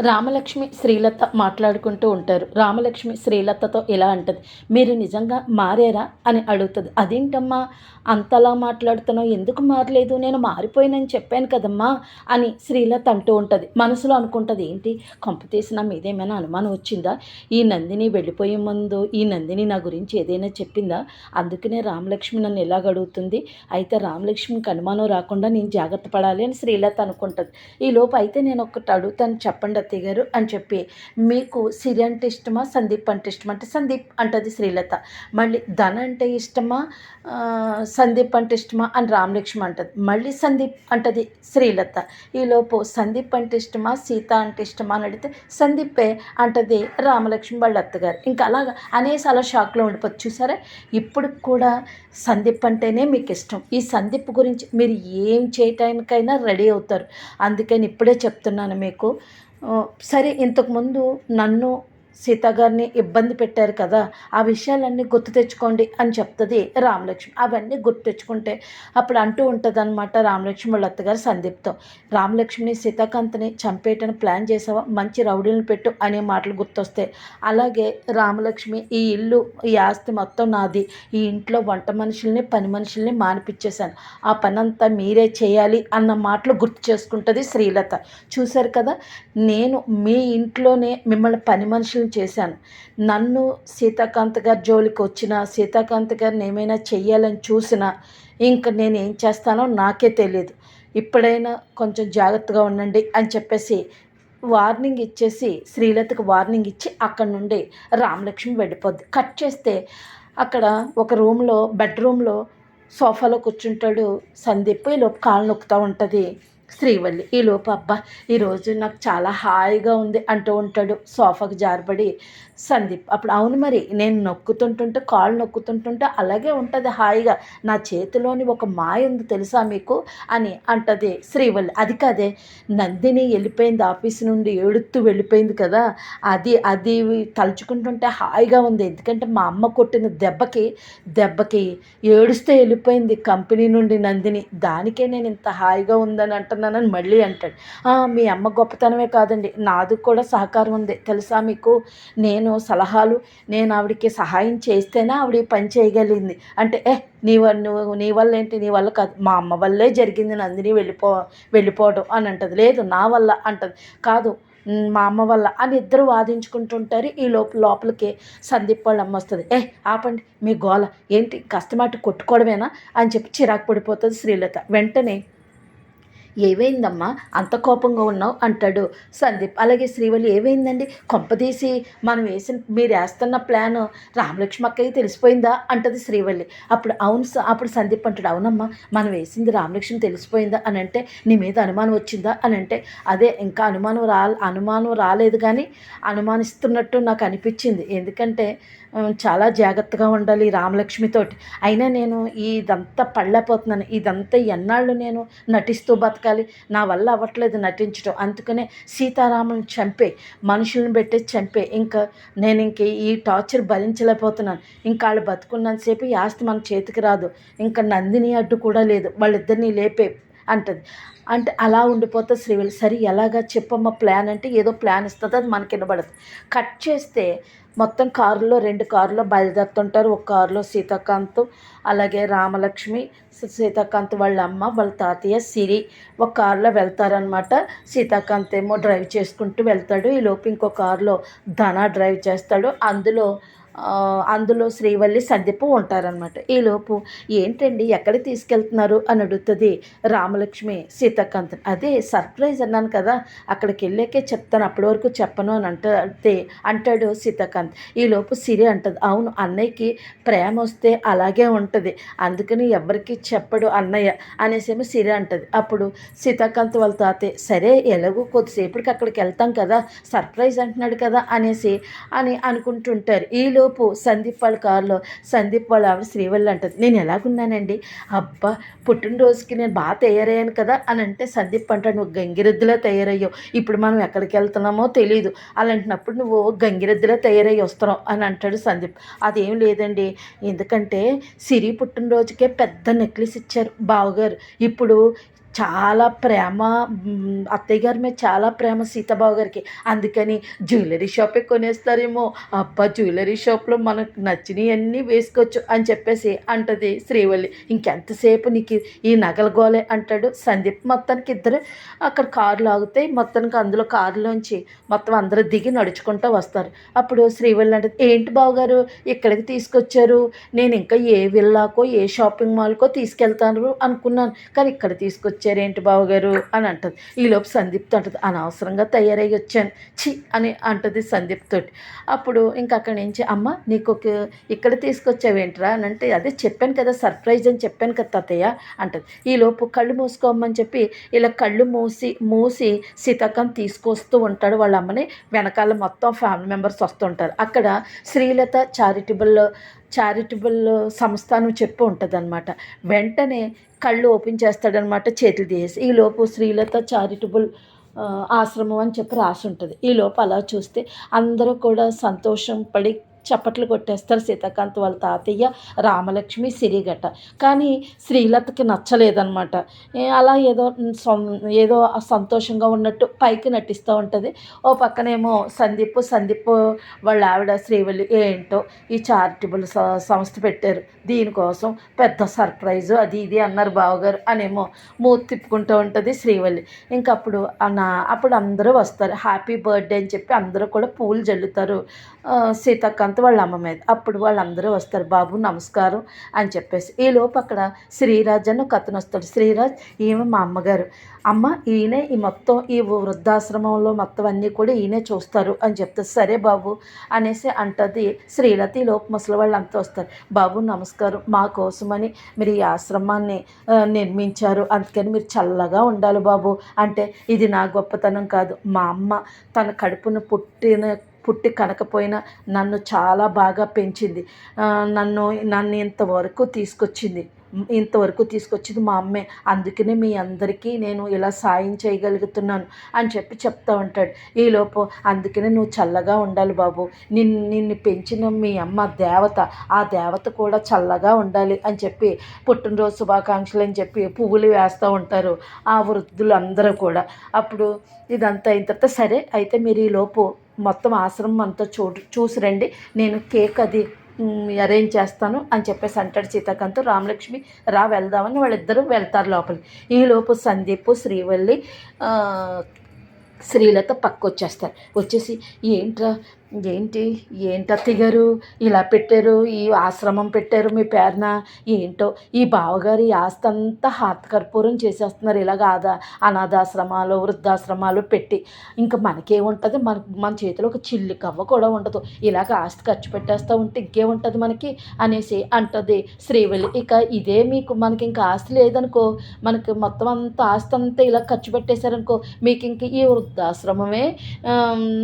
Ramalakshmi Srilatha మాట్లాడుకుంటూ ఉంటారు. రామలక్ష్మి శ్రీలతతో ఇలా అంటది మీరు నిజంగా మారారా? అని అడుగుతుంది. అదేంటమ్మా? అంతలా మాట్లాడుతున్నావు ఎందుకు మారలేదు? నేను మారిపోయినని చెప్పాను కదమ్మా అని శ్రీలత అంటూ ఉంటుంది. మనసులో అనుకుంటుంది ఏంటి? కొంపతీసి నా మీదేమైనా అనుమానం వచ్చిందా? ఈ నందిని వెళ్ళిపోయే ముందు ఈ నందిని నా గురించి ఏదైనా చెప్పిందా? అందుకనే రామలక్ష్మి నన్ను ఎలాగ అడుగుతుంది. అయితే రామలక్ష్మికి అనుమానం రాకుండా నేను జాగ్రత్త పడాలి అని శ్రీలత అనుకుంటుంది. ఈ లోపు అయితే నేను ఒకటి అడుగుతాను చెప్పండి అత్తయ్య గారు అని చెప్పి మీకు సిరి అంటే ఇష్టమా సందీప్ అంటే ఇష్టమా? అంటే సందీప్ అంటది శ్రీలత. మళ్ళీ ధన అంటే ఇష్టమా సందీప్ అంటే ఇష్టమా అని రామలక్ష్మి అంటది. మళ్ళీ సందీప్ అంటది శ్రీలత. ఈలోపు సందీప్ అంటే ఇష్టమా సీత అంటే ఇష్టమా అని అడిగితే సందీపే అంటది రామలక్ష్మి వాళ్ళ అత్తగారు. ఇంకా అలాగా అనేసి అలా షాక్లో ఉండిపోతుంది చూసారా? ఇప్పుడు కూడా సందీప్ అంటేనే మీకు ఇష్టం. ఈ సందీప్ గురించి మీరు ఏం చేయటానికైనా రెడీ అవుతారు. అందుకని ఇప్పుడే చెప్తున్నాను మీకు. సరే ఇంతకుముందు నన్ను సీతాగారిని ఇబ్బంది పెట్టారు కదా ఆ విషయాలన్నీ గుర్తు తెచ్చుకోండి అని చెప్తుంది రామలక్ష్మి. అవన్నీ గుర్తు తెచ్చుకుంటే అప్పుడు అంటూ ఉంటుంది అనమాట రామలక్ష్మి వాళ్ళ అత్తగారు సందీప్తో. రామలక్ష్మిని సీతాకాంత్ని చంపేయటం ప్లాన్ చేసావా? మంచి రౌడీలను పెట్టు అనే మాటలు గుర్తొస్తాయి. అలాగే రామలక్ష్మి ఈ ఇల్లు ఈ ఆస్తి మొత్తం నాది. ఈ ఇంట్లో వంట మనుషుల్ని పని మనుషుల్ని మానిపించేశాను. ఆ పని అంతా మీరే చేయాలి అన్న మాటలు గుర్తు చేసుకుంటుంది శ్రీలత. చూశారు కదా నేను మీ ఇంట్లోనే మిమ్మల్ని పని మనుషులు మనుషులను చేశాను. నన్ను సీతాకాంత్ గారి జోలికి వచ్చిన సీతాకాంత్ గారిని ఏమైనా చెయ్యాలని చూసినా ఇంక నేను ఏం చేస్తానో నాకే తెలియదు ఇప్పుడైనా కొంచెం జాగ్రత్తగా ఉండండి అని చెప్పేసి వార్నింగ్ ఇచ్చేసి శ్రీలతకు వార్నింగ్ ఇచ్చి అక్కడ నుండి రామలక్ష్మి వెళ్ళిపోద్ది. కట్ చేస్తే అక్కడ ఒక రూమ్లో బెడ్రూమ్లో సోఫాలో కూర్చుంటాడు సందీప్. ఈ కాళ్ళు నొక్కుతూ ఉంటుంది. శ్రీవల్లి ఈ లోపు అబ్బా ఈరోజు నాకు చాలా హాయిగా ఉంది అంటూ ఉంటాడు సోఫాకి జారబడి సందీప్. అప్పుడు అవును మరి నేను నొక్కుతుంటుంటే కాళ్ళు నొక్కుతుంటుంటే అలాగే ఉంటుంది హాయిగా. నా చేతిలోని ఒక మాయ ఉంది తెలుసా మీకు? అని అంటది శ్రీవల్లి. అది కాదే నందిని వెళ్ళిపోయింది ఆఫీస్ నుండి ఏడుస్తూ వెళ్ళిపోయింది కదా. అది అది తలుచుకుంటుంటే హాయిగా ఉంది. ఎందుకంటే మా అమ్మ కొట్టిన దెబ్బకి దెబ్బకి ఏడుస్తూ వెళ్ళిపోయింది కంపెనీ నుండి నందిని. దానికే నేను ఇంత హాయిగా ఉందని అనుకుంటున్నానని మళ్ళీ అంటాడు. మీ అమ్మ గొప్పతనమే కాదండి. నాది కూడా సహకారం ఉంది. తెలుసా మీకు? నేను సలహాలు నేను ఆవిడకి సహాయం చేస్తేనే ఆవిడ పని చేయగలిగింది. అంటే ఏ నీ నువ్వు నీ వల్ల ఏంటి? నీ వల్ల కాదు. మా అమ్మ వల్లే జరిగింది నందిని వెళ్ళిపో వెళ్ళిపోవడం అని అంటది. లేదు నా వల్ల అంటది. కాదు మా అమ్మ వల్ల అని ఇద్దరు వాదించుకుంటుంటారు. ఈ లోపల లోపలికి సందీప్ వాళ్ళ అమ్మ వస్తుంది. ఏ ఆపండి మీ గోల. ఏంటి? కష్టమాటి కొట్టుకోవడమేనా? అని చెప్పి చిరాకు పడిపోతుంది శ్రీలత. వెంటనే ఏవైందమ్మా అంత కోపంగా ఉన్నావు అంటాడు. సందీప్ అలాగే శ్రీవల్లి ఏవైందండి కొంపదీసి మనం వేసిన మీరు వేస్తున్న ప్లాన్ రామలక్ష్మి అక్కయ్య తెలిసిపోయిందా? అంటది శ్రీవల్లి. అప్పుడు అవును అప్పుడు సందీప్ అంటాడు అవునమ్మా మనం వేసింది రామలక్ష్మి తెలిసిపోయిందా? అని అంటే నీ మీద అనుమానం వచ్చిందా? అని అంటే అదే ఇంకా అనుమానం రా అనుమానం రాలేదు కానీ అనుమానిస్తున్నట్టు నాకు అనిపించింది. ఎందుకంటే చాలా జాగ్రత్తగా ఉండాలి రామలక్ష్మితోటి అయినా నేను ఇదంతా పళ్ళపోతున్నాను ఇదంతా ఎన్నాళ్ళు నేను నటిస్తూ బతకాలి. నా వల్ల అవ్వట్లేదు నటించడం అందుకనే సీతారాములను చంపే మనుషులను పెట్టి చంపే. ఇంకా నేను ఇంక ఈ టార్చర్ భరించలేకపోతున్నాను. ఇంకా వాళ్ళు బతుకున్నంతసేపు ఈ ఆస్తి మన చేతికి రాదు. ఇంకా నందిని అడ్డు కూడా లేదు. వాళ్ళిద్దరిని లేపే అంటది. అంటే అలా ఉండిపోతే శ్రీవల్లి సరే ఎలాగా చెప్పమ్మ ప్లాన్ అంటే ఏదో ప్లాన్ ఇస్తుంది అది మనకి వినబడదు. కట్ చేస్తే మొత్తం కారులో రెండు కారులో బయలుదేరుతుంటారు. ఒక కారులో సీతాకాంత్ అలాగే రామలక్ష్మి సీతాకాంత్ వాళ్ళ అమ్మ వాళ్ళ తాతయ్య సిరి ఒక కారులో వెళ్తారనమాట సీతాకాంత్ ఏమో డ్రైవ్ చేసుకుంటూ వెళ్తాడు. ఈ లోపు ఇంకో కారులో ధన డ్రైవ్ చేస్తాడు. అందులో అందులో శ్రీవల్లి సందీపు ఉంటారనమాట ఈలోపు ఏంటండి ఎక్కడికి తీసుకెళ్తున్నారు? అని అడుగుతుంది రామలక్ష్మి. సీతాకాంత్ అదే సర్ప్రైజ్ అన్నాను కదా అక్కడికి వెళ్ళాకే చెప్తాను అప్పటి వరకు చెప్పను అని అంటే అంటాడు సీతాకాంత్. ఈలోపు సిరి అంటది అవును అన్నయ్యకి ప్రేమ వస్తే అలాగే ఉంటుంది అందుకని ఎవరికి చెప్పడు అన్నయ్య అనేసేమో సిరి అంటది. అప్పుడు సీతాకాంత్ వాళ్ళ తాతే సరే ఎలాగో కొద్దిసేపటికి అక్కడికి వెళ్తాం కదా సర్ప్రైజ్ అంటున్నాడు కదా అనేసి అని అనుకుంటుంటారు. ఈలో ఈలోపు సందీప్ వాళ్ళ కారులో సందీప్ వాళ్ళ ఆవిడ శ్రీవల్లి అంటుంది. నేను ఎలాగున్నానండి? అబ్బా పుట్టినరోజుకి నేను బాగా తయారయ్యాను కదా అని అంటే సందీప్ అంటాడు నువ్వు గంగిరెద్దులా తయారయ్యావు. ఇప్పుడు మనం ఎక్కడికి వెళ్తున్నామో తెలియదు అలాంటినప్పుడు నువ్వు గంగిరెద్దులో తయారయ్యి వస్తున్నావు అని అంటాడు సందీప్. అదేం లేదండి. ఎందుకంటే సిరి పుట్టినరోజుకే పెద్ద నెక్లెస్ ఇచ్చారు బావగారు. ఇప్పుడు చాలా ప్రేమ అత్తయ్య గారి మీద చాలా ప్రేమ సీతాబాబు గారికి. అందుకని జ్యువెలరీ షాపే కొనేస్తారేమో. అబ్బా జ్యువెలరీ షాప్లో మనకు నచ్చినవన్నీ వేసుకోవచ్చు అని చెప్పేసి అంటది శ్రీవల్లి. ఇంకెంతసేపు నీకు ఈ నగల గోలే అంటాడు. సందీప్ మొత్తానికి ఇద్దరు అక్కడ కార్లు ఆగుతాయి మొత్తానికి అందులో కారులోంచి మొత్తం అందరూ దిగి నడుచుకుంటూ వస్తారు. అప్పుడు శ్రీవల్లి అంటే ఏంటి బావగారు ఇక్కడికి తీసుకొచ్చారు? నేను ఇంకా ఏ విల్లాకో ఏ షాపింగ్ మాల్కో తీసుకెళ్తాను అనుకున్నాను. కానీ ఇక్కడ తీసుకొచ్చారేంటి బావగారు? అని అంటుంది. ఈలోపు సందీప్తో అంటుంది అనవసరంగా తయారై వచ్చాను. చి అని అంటది సందీప్ తోటి అప్పుడు ఇంకా అక్కడి నుంచి అమ్మ నీకు ఒక ఇక్కడ తీసుకొచ్చావేంట్రా? అని అంటే అదే చెప్పాను కదా సర్ప్రైజ్ అని చెప్పాను కదా తాతయ్య. అంటది. ఈలోపు కళ్ళు మూసుకోమని చెప్పి ఇలా కళ్ళు మూసి మూసి సీతాకాంత్ తీసుకొస్తూ ఉంటాడు వాళ్ళ అమ్మని. వెనకాల మొత్తం ఫ్యామిలీ మెంబర్స్ వస్తుంటారు. అక్కడ శ్రీలత చారిటబుల్ చారిటబుల్ సంస్థ అని చెప్పి ఉంటుంది అనమాట వెంటనే కళ్ళు ఓపెన్ చేస్తాడనమాట చేతులు తీసేసి. ఈ లోపు శ్రీలత చారిటబుల్ ఆశ్రమం అని చెప్పి రాసి ఉంటుంది ఈ లోపు అలా చూస్తే అందరూ కూడా సంతోషం పడి చప్పట్లు కొట్టేస్తారు సీతాకాంత్ వాళ్ళ తాతయ్య రామలక్ష్మి సిరిగట కానీ శ్రీలతకి నచ్చలేదన్నమాట. అలా ఏదో ఏదో సంతోషంగా ఉన్నట్టు పైకి నటిస్తూ ఉంటుంది. ఓ పక్కనేమో సందీప్ సందీప్ వాళ్ళ ఆవిడ శ్రీవల్లి ఏంటో ఈ చారిటబుల్ సంస్థ పెట్టారు. దీనికోసం పెద్ద సర్ప్రైజ్ అది ఇది అన్నారు బావగారు అనేమో మూతి తిప్పుకుంటూ ఉంటుంది శ్రీవల్లి. ఇంకప్పుడు నా అప్పుడు అందరూ వస్తారు. హ్యాపీ బర్త్డే అని చెప్పి అందరూ కూడా పూలు జల్లుతారు. సీతాకాంత్ అంత వాళ్ళ అమ్మ మీద. అప్పుడు వాళ్ళందరూ వస్తారు బాబు నమస్కారం అని చెప్పేసి. ఈ లోపు అక్కడ శ్రీరాజ్ అని ఒక అతను వస్తాడు. శ్రీరాజ్ ఈమె మా అమ్మగారు. అమ్మ ఈయనే ఈ మొత్తం ఈ వృద్ధాశ్రమంలో మొత్తం అన్నీ కూడా ఈయనే చూస్తారు అని చెప్తారు సరే బాబు అనేసి అంటది శ్రీలత ఈ లోపు ముసలి వాళ్ళు అంతా వస్తారు బాబు నమస్కారం మా కోసమని మీరు ఈ ఆశ్రమాన్ని నిర్మించారు. అందుకని మీరు చల్లగా ఉండాలి బాబు. అంటే ఇది నా గొప్పతనం కాదు. మా అమ్మ తన కడుపున పుట్టిన పుట్టి కనకపోయినా నన్ను చాలా బాగా పెంచింది. నన్ను నన్ను ఇంతవరకు తీసుకొచ్చింది. ఇంతవరకు తీసుకొచ్చింది మా అమ్మే. అందుకనే మీ అందరికీ నేను ఇలా సాయం చేయగలుగుతున్నాను అని చెప్పి చెప్తా ఉంటాడు. ఈలోపు అందుకనే నువ్వు చల్లగా ఉండాలి బాబు. నిన్ను నిన్ను పెంచిన మీ అమ్మ దేవత ఆ దేవత కూడా చల్లగా ఉండాలి అని చెప్పి పుట్టినరోజు శుభాకాంక్షలు అని చెప్పి పువ్వులు వేస్తూ ఉంటారు ఆ వృద్ధులు అందరూ కూడా. అప్పుడు ఇదంతా అయిన తర్వాత సరే అయితే మీరు ఈలోపు మొత్తం ఆశ్రమం అంతా చూ చూసి రండి. నేను కేక్ అది అరేంజ్ చేస్తాను అని చెప్పేసి అంటాడు సీతాకాంత్. రామలక్ష్మి రా వెళ్దామని వాళ్ళిద్దరూ వెళ్తారు లోపలికి ఈలోపు సందీప్ శ్రీవల్లి శ్రీలత పక్క వచ్చేస్తారు వచ్చేసి ఏంట్రా ఏంటి ఏంటి అత్తయ్య గారు? ఇలా పెట్టారు ఈ ఆశ్రమం పెట్టారు మీ పేరున. ఏంటో? ఈ బావగారు ఈ ఆస్తి అంతా హాతకర్పూరం చేసేస్తున్నారు. ఇలాగ ఆదా అనాథాశ్రమాలు వృద్ధాశ్రమాలు పెట్టి. ఇంకా మనకేముంటుంది? మన మన చేతిలో ఒక చిల్లి కవ్వ కూడా ఉండదు. ఇలాగ ఆస్తి ఖర్చు పెట్టేస్తూ ఉంటే ఇంకేముంటుంది మనకి? అనేసి అంటది శ్రీవల్లి. ఇక ఇదే మీకు మనకి ఇంకా ఆస్తి లేదనుకో మనకి మొత్తం అంతా ఆస్తి అంతా ఇలా ఖర్చు పెట్టేశారనుకో మీకు ఇంక ఈ వృద్ధాశ్రమమే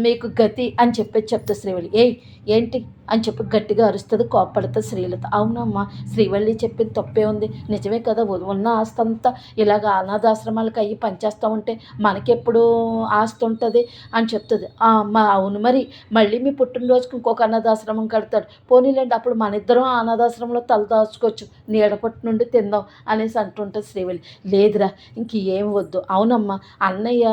మీకు గతి అని చెప్పి చెప్తా ఏయ్ ఏంటి? అని చెప్పి గట్టిగా అరుస్తుంది కోప్పడుతుంది శ్రీలత. అవునమ్మా శ్రీవల్లి చెప్పింది తప్పే ఉంది. నిజమే కదా ఉన్న ఆస్తి అంతా ఇలాగ అనాథాశ్రమాలకు అయ్యి పనిచేస్తూ ఉంటే మనకెప్పుడు ఆస్తి ఉంటుంది అని చెప్తుంది. మా అవును మరి. మళ్ళీ మీ పుట్టినరోజుకి ఇంకొక అనాథాశ్రమం కడతాడు. పోనీలేండి అప్పుడు మన ఇద్దరం అనాథాశ్రమంలో తల దాచుకోవచ్చు. నీడపట్టు నుండి తిందాం అనేసి అంటుంటుంది శ్రీవల్లి. లేదురా ఇంక ఏం వద్దు. అవునమ్మా అన్నయ్య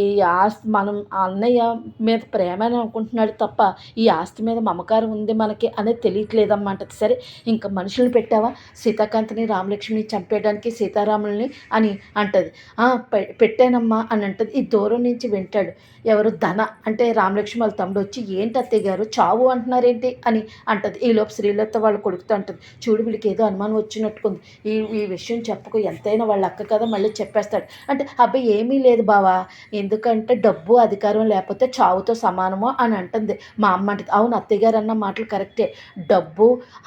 ఈ ఆస్తి మనం అన్నయ్య మీద ప్రేమ అని అనుకుంటున్నాడు తప్ప ఈ ఆస్తి మీద మమకారం ఉంది? మనకి అనేది తెలియట్లేదన్నమాట సరే ఇంకా మనుషుల్ని పెట్టావా? సీతాకాంత్ని రామలక్ష్మిని చంపేయడానికి సీతారాముల్ని అని అంటది. పె- పెట్టానమ్మా అని అంటది. ఈ దూరం నుంచి వింటాడు. ఎవరు ధన అంటే రామలక్ష్మి వాళ్ళ తమ్ముడు వచ్చి ఏంటి అత్తయ్య గారు? చావు అంటున్నారేంటి? అని అంటది. ఈలోపు శ్రీలత వాళ్ళు కొడుకుతో అంటది. చూడు వీళ్ళకి ఏదో అనుమానం వచ్చినట్టుకుంది. ఈ ఈ విషయం చెప్పకు. ఎంతైనా వాళ్ళ అక్క కదా మళ్ళీ చెప్పేస్తాడు. అంటే అబ్బాయి ఏమీ లేదు బావా. ఎందుకంటే డబ్బు అధికారం లేకపోతే చావుతో సమానమో? అని అంటుంది మా అమ్మ అంటది. అవును అత్తయ్య గారు అన్న మాటలు కరెక్టే. డబ్బు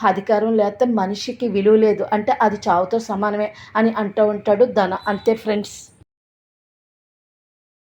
అధికారం లేకపోతే మనిషికి విలువ లేదు. అంటే అది చావుతో సమానమే అని అంటూ ఉంటాడు ధన. అంతే ఫ్రెండ్స్.